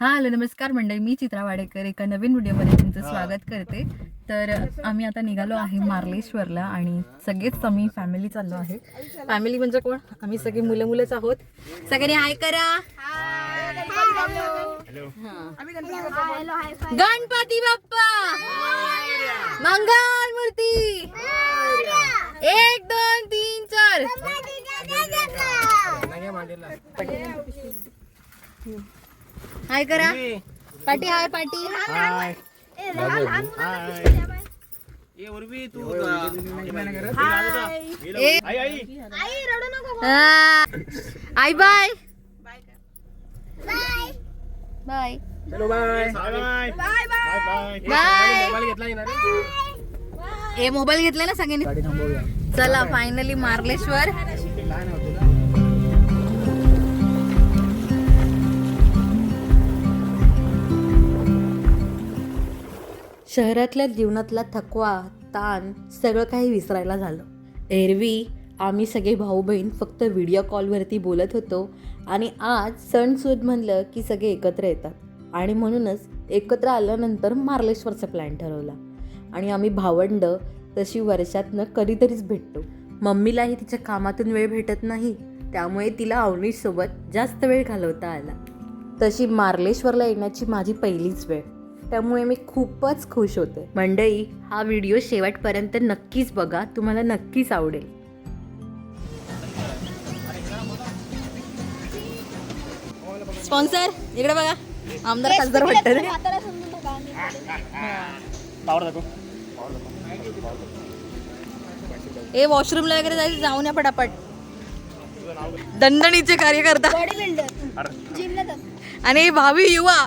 हा हॅलो नमस्कार मंडळी मी चित्रा वाडेकर एका नवीन व्हिडिओमध्ये तुमचं स्वागत करते. तर आम्ही आता निघालो आहे मार्लेश्वरला आणि सगळेच आम्ही फॅमिली चाललो आहे. फॅमिली म्हणजे कोण? आम्ही सगळे मुलं मुलंच आहोत. सगळ्यांनी हाय करा. गणपती बाप्पा! मंगल मूर्ती! एक दोन तीन चार. हाय करा. पाटी हाय पाटी. ए-. आई बाय. Bye bye. ए मोबाईल घेतला ना सगळ्यांनी? चला फायनली मार्लेश्वर. शहरातल्या जीवनातला थकवा ताण सगळं काही विसरायला झालं. एरवी आम्ही सगळे भाऊ बहीण फक्त व्हिडिओ कॉलवरती बोलत होतो आणि आज सणसूद म्हणलं की सगळे एकत्र येतात. आणि म्हणूनच एकत्र आल्यानंतर मार्लेश्वरचा प्लॅन ठरवला. आणि आम्ही भावंड तशी वर्षातनं कधीतरीच भेटतो. मम्मीलाही तिच्या कामातून वेळ भेटत नाही त्यामुळे तिला अवनीशसोबत जास्त वेळ घालवता आला. तशी मार्लेश्वरला येण्याची माझी पहिलीच वेळ. त्यामुळे मी खूपच खुश होते. मंडळी हा व्हिडिओ शेवटपर्यंत नक्कीच बघा. तुम्हाला नक्कीच आवडेल. स्पॉन्सर इकडे बघा. आमदार खासदार वाटतं. ए वॉशरूमला वगैरे जायचं जाऊन या पटापट. दणदणीचे कार्यकर्ता. आणि भावी युवा.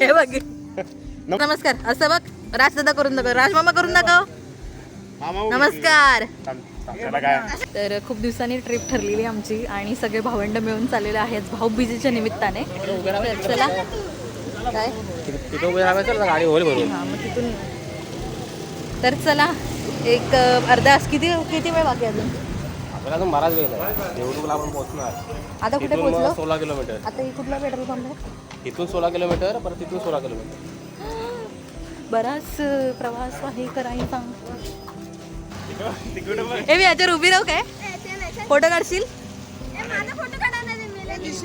हे बघ. नमस्कार. असं बघ राजदादा करून दाखव. राजमामा करून दाखव. नमस्कार. तर खूप दिवसांनी ट्रिप ठरलेली आमची आणि सगळे भावंड मिळून चाललेले आहेत भाऊबीजेच्या निमित्ताने. तर चला. काय? हा तिथून तर चला एक अर्धा तास किती किती वेळ बाकी अजून? आपल्याला अजून बराच वेळ देवडूकला आपण पोहोचणार. आता कुठे तिथून पोहोचलो? सोळा किलोमीटर. आता ही कुठला पेट्रोल पंप आहे? इथून सोळा किलोमीटर परत तिथून सोळा किलोमीटर. बराच प्रवास आहे सांग ए मी याच्यावर उभी राहू काय? फोटो काढशील?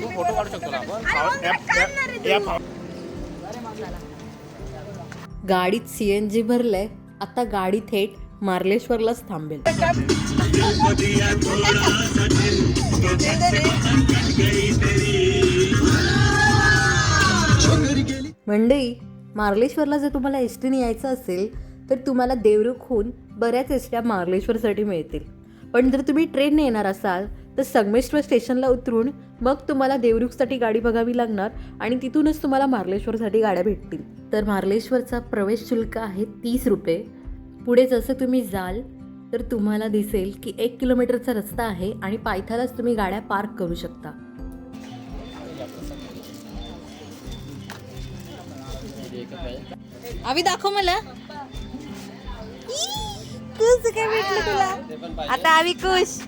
तू फोटो काढू शकतो ना आपण? गाडीत सीएनजी भरलंय. आता गाडी थेट मार्लेश्वरलाच थांबेल. मंडई मार्लेश्वरला जर तुम्हाला एस टीने यायचं असेल तर तुम्हाला देवरुखहून बऱ्याच एस ट्या मार्लेश्वरसाठी मिळतील. पण जर तुम्ही ट्रेनने येणार असाल तर संगमेश्वर स्टेशनला उतरून मग तुम्हाला देवरुखसाठी गाडी बघावी लागणार आणि तिथूनच तुम्हाला मार्लेश्वरसाठी गाड्या भेटतील. तर मार्लेश्वरचा प्रवेश शुल्क आहे तीस रुपये. पुढे जसं तुम्ही जाल तर तुम्हाला दिसेल की एक किलोमीटरचा रस्ता आहे आणि पायथ्यालाच तुम्ही गाड्या पार्क करू शकता. आम्ही दाखव मला. खुश काय भेटलं तुला? आता आम्ही खुश.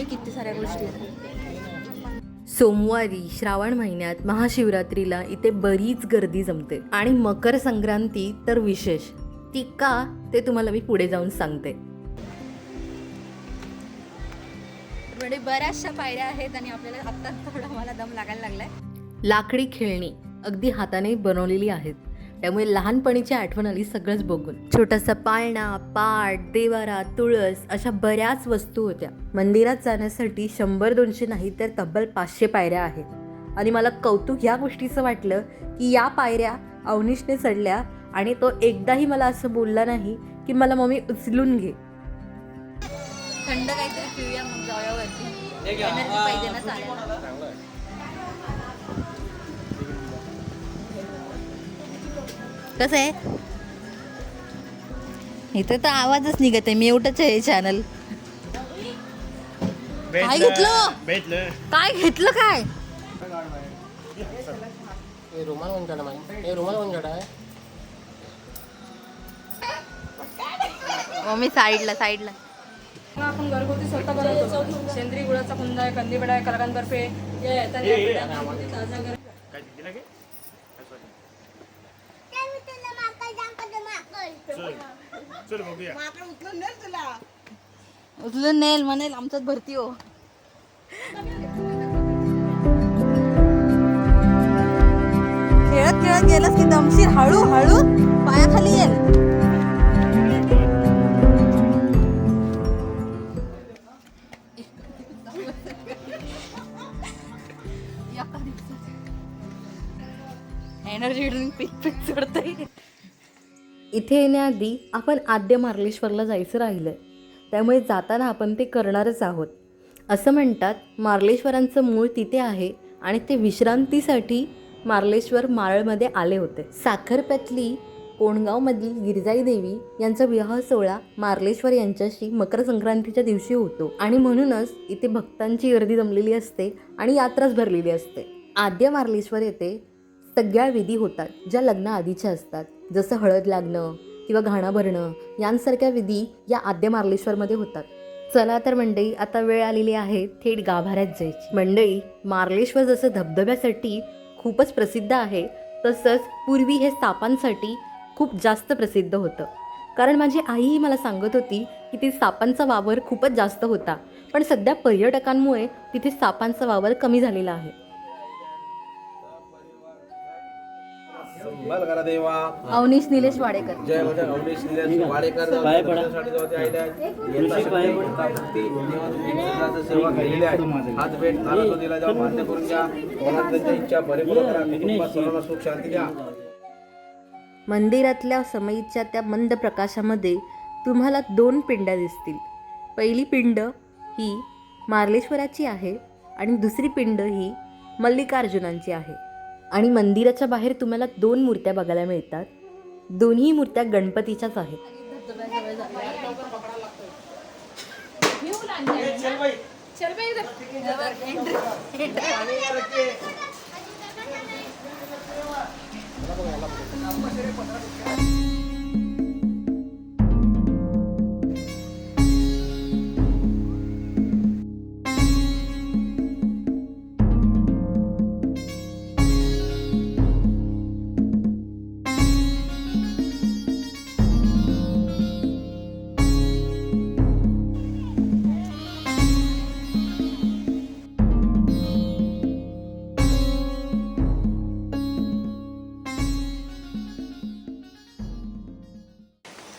किती साऱ्या गोष्टी आहेत. सोमवारी श्रावण महिन्यात महाशिवरात्रीला इथे बरीच गर्दी जमते आणि मकर संक्रांती तर विशेष. ती का ते तुम्हाला मी पुढे जाऊन सांगते. म्हणजे बऱ्याचशा पायऱ्या आहेत आणि आपल्याला आता थोडा मला दम लागायला लागलाय. लाकडी खेळणी अगदी हाताने बनवलेली आहेत. त्यामुळे लहानपणीची आठवण आली सगळंच बघून. छोटासा पाळणा पाट देवारा तुळस अशा बऱ्याच वस्तू होत्या. मंदिरात जाण्यासाठी शंभर दोनशे नाही तर तब्बल पाचशे पायऱ्या आहेत. आणि मला कौतुक या गोष्टीचं वाटलं की या पायऱ्या अवनीशने चढल्या आणि तो एकदाही मला असं बोलला नाही की मला मम्मी उचलून घे. थंड काहीतरी पिऊया मग जाऊया वरती. एनर्जी पाहिजे ना चालेल कसं आहे? इथे तर आवाजच निघत आहे. मी एवढंच आहे चॅनल काय घेतलं? काय घेतलं काय? हे रुमाल हे रुमाल आहे मम्मी साईडला साईडला. आपण घरगुती स्वतः बनवतो. सेंद्रिय गुळाचा कुंदा आहे कंदी आहे कलाकांद बर्फे ताजा घर काय दिला की काय sorry. चल. चल बघूया. उचलून नेल म्हणेल आमच्यात भरती हो. खेळत खेळत गेलस की दमशीर हळू हळू पायाखाली येईल एनर्जी ड्रिंक पीत पीत चढतंय. इथे येण्याआधी आपण आद्य मार्लेश्वरला जायचं राहिलं त्यामुळे जाताना आपण ते करणारच आहोत. असं म्हणतात मार्लेश्वरांचं मूळ तिथे आहे आणि ते विश्रांतीसाठी मार्लेश्वर मारळमध्ये आले होते. साखरप्यातली कोणगावमधील गिरजाई देवी यांचा विवाह सोहळा मार्लेश्वर यांच्याशी मकर संक्रांतीच्या दिवशी होतो. आणि म्हणूनच इथे भक्तांची गर्दी जमलेली असते आणि यात्राच भरलेली असते. आद्य मार्लेश्वर येथे सगळ्या विधी होतात ज्या लग्नाआधीच्या असतात. जसं हळद लागणं किंवा घाणं भरणं यांसारख्या विधी या आद्य मार्लेश्वरमध्ये होतात. चला तर मंडई आता वेळ आलेली आहे थेट गाभाऱ्यात जायची. मंडई मार्लेश्वर जसं धबधब्यासाठी खूपच प्रसिद्ध आहे तसंच पूर्वी हे सापांसाठी खूप जास्त प्रसिद्ध होतं. कारण माझी आईही मला सांगत होती की ती सापांचा वावर खूपच जास्त होता. पण सध्या पर्यटकांमुळे तिथे सापांचा वावर कमी झालेला आहे. संभाल करा देवा. अवनीश निलेश वाडेकर. जय अवनीश निलेश वाडेकर. पाय सेवा केलेली आहे. हात भेट नारळ दिला जाऊन मान्य करून घ्या. कोणाला त्यांच्या इच्छा परिपूर्ण करा. कुटुंबात सर्वांना सुख शांती द्या. मंदिरातल्या समईच्या त्या मंद प्रकाशामध्ये तुम्हाला दोन पिंड्या दिसतील. पहिली पिंड ही मार्लेश्वराची आहे आणि दुसरी पिंड ही मल्लिकार्जुनांची आहे. आणि मंदिराच्या बाहेर तुम्हाला दोन मूर्त्या बघायला मिळतात. दोन्ही मूर्त्या गणपतीच्याच आहेत.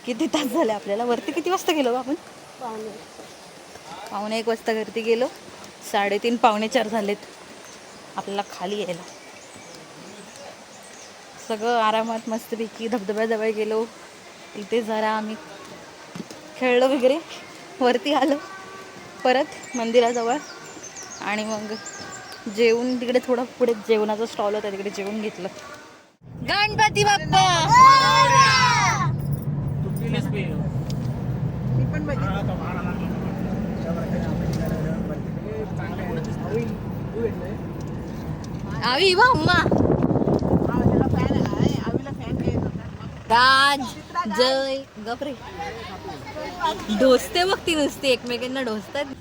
किती तास झाले आपल्याला? वरती किती वाजता गेलो आपण? पावणे एक. वाजता वरती गेलो. साडेतीन पावणे चार झालेत. आपल्याला खाली यायला. सगळं आरामात मस्तपैकी धबधब्याजवळ गेलो. इथे जरा आम्ही खेळलो वगैरे. वरती आलो. परत मंदिराजवळ. आणि मग जेवून तिकडे थोडं पुढे जेवणाचा स्टॉल होता तिकडे जेवून घेतलं. गणपती बाप्पा! आवी वा अम्मा राज जय गपरे ढोसते बघ ती नुसती एकमेकांना ढोसतात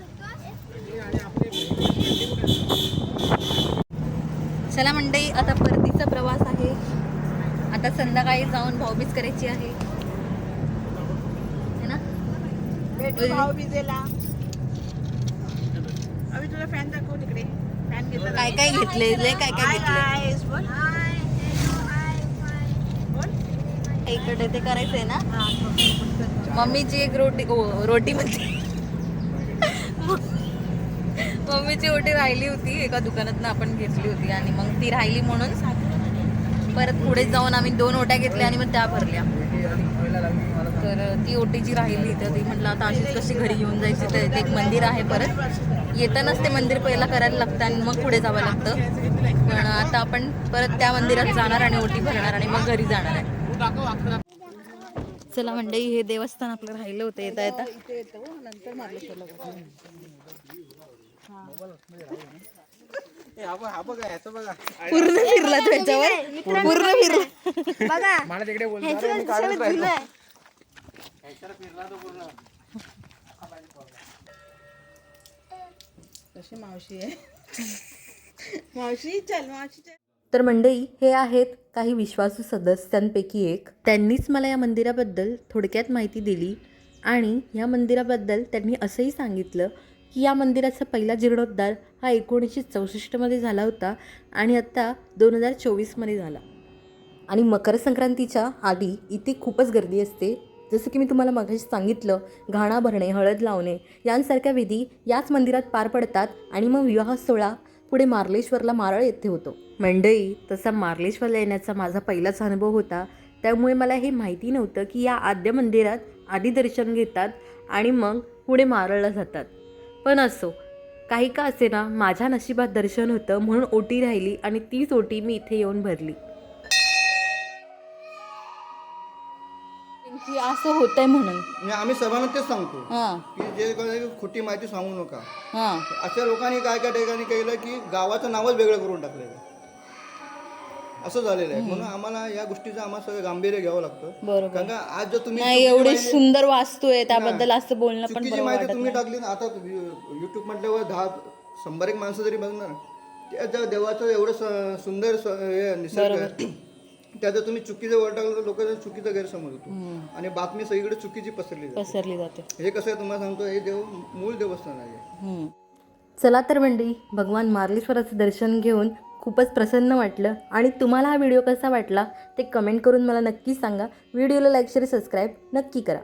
चला मंडई आता परतीचा प्रवास आहे. आता संध्याकाळी जाऊन भाऊबीज करायची आहे. ना? भाऊबीजेला. फॅन ना काय काय घेतले? काय काय घेतले? इकडे ते करायचंय ना? मम्मीची एक रोटी रोटी म्हणजे मम्मीची ओटी राहिली होती एका दुकानात आपण घेतली होती आणि मग ती राहिली म्हणून परत पुढे जाऊन आम्ही दोन ओट्या घेतल्या आणि मग त्या भरल्या. तर ती ओटीची राहिली तर ती म्हटलं आता अशीच कशी घरी घेऊन जायची? तर एक मंदिर आहे परत. येतानाच ते मंदिर पहिला करायला लागतं आणि मग पुढे जावं लागतं. पण आता आपण परत त्या मंदिरात जाणार आणि ओटी भरणार आणि मग घरी जाणार आहे. चला मंडई हे देवस्थान आपलं राहिलं होतं. येता येता. पूर्ण फिरला त्याच्यावर. पूर्ण फिरला. मला तिकडे बोलतो. कशी मावशी आहे? मावशी चल मावशी चल. तर मंडई हे आहेत काही विश्वासू सदस्यांपैकी एक. त्यांनीच मला या मंदिराबद्दल थोडक्यात माहिती दिली आणि या मंदिराबद्दल त्यांनी असंही सांगितलं की या मंदिराचा पहिला जीर्णोद्धार हा एकोणीसशे चौसष्टमध्ये झाला होता आणि आत्ता दोन हजार चोवीसमध्ये झाला. आणि मकर संक्रांतीच्या आधी इथे खूपच गर्दी असते. जसं की मी तुम्हाला मगाशी सांगितलं घाणा भरणे हळद लावणे यांसारख्या विधी याच मंदिरात पार पडतात आणि मग विवाह सोहळा पुढे मार्लेश्वरला मारळ येथे होतो. मंडई तसा मार्लेश्वरला येण्याचा माझा पहिलाच अनुभव होता. त्यामुळे मला हे माहिती नव्हतं की या आद्य मंदिरात आधी दर्शन घेतात आणि मग पुढे मारळला जातात. पण असो काही का असे ना माझ्या नशिबात दर्शन होतं म्हणून ओटी राहिली आणि तीच ओटी मी इथे येऊन भरली. असं होतंय म्हणून. आम्ही सर्वांना तेच सांगतो. हां. की जे खोटी माहिती सांगू नका. हां. अशा लोकांनी काय काय ठिकाणी केलं की गावाचं नावच वेगळं करून टाकलेलं आहे. असं झालेलं आहे. म्हणून आम्हाला या गोष्टीचं आम्हाला सगळं गांभीर्य घ्यावं लागतं. बरोबर. कारण का आज जर तुम्ही नाही चुकीची एवढी माहिती- सुंदर वास्तू आहे त्याबद्दल असं बोलणं पण चुकीची बरोबर माहिती वाटत तुम्ही नाही. टाकली ना आता युट्यूब म्हटल्यावर दहा शंभर एक माणसं जरी बघणार त्या देवाचं एवढं स- सुंदर स- हे निसर्ग आहे. जर तुम्ही चुकीचं वर टाकलं तर लोक चुकीचा गैरसमज होतो. आणि बातमी सगळीकडे चुकीची पसरली जाते. पसरली जाते. हे कसं आहे तुम्हाला सांगतो हे देव मूळ देवस्थान आहे. चला तर मंडळी भगवान मार्लेश्वराचं दर्शन घेऊन खूपच प्रसन्न वाटलं. आणि तुम्हाला हा व्हिडिओ कसा वाटला ते कमेंट करून मला नक्की सांगा. व्हिडिओला लाईक शेअर सबस्क्राईब नक्की करा.